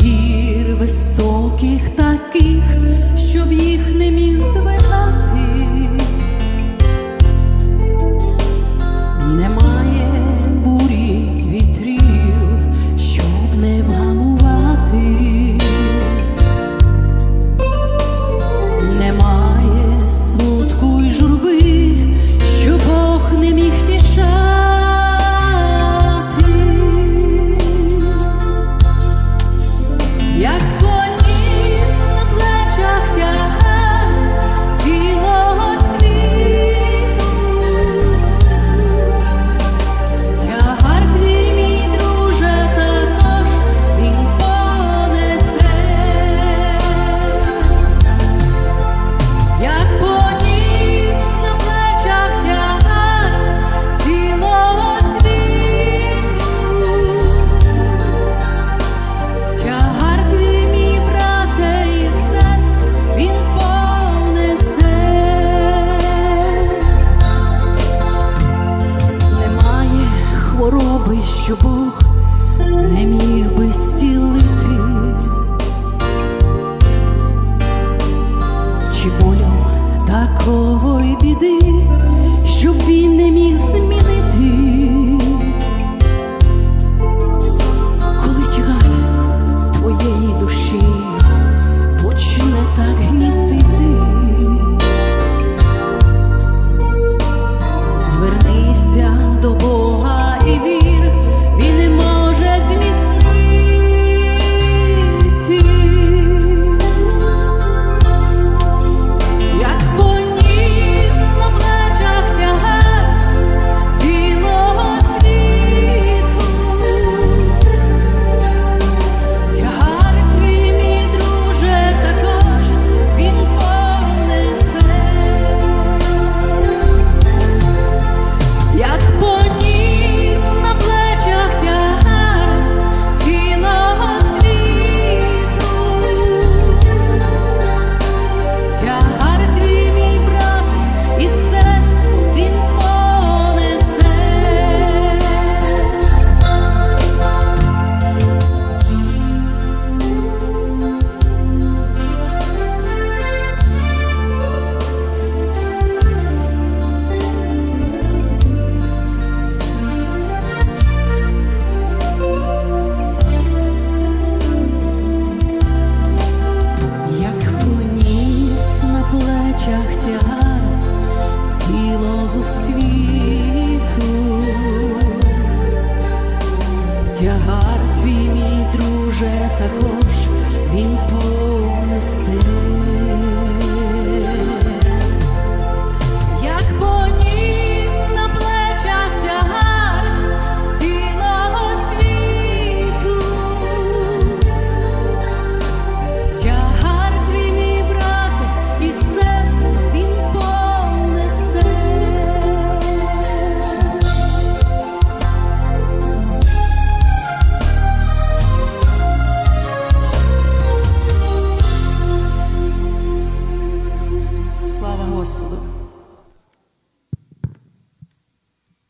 гір високих таких, щоб їх не міг здвигати. Болю біди, щоб він не міг змінити, також він понесе.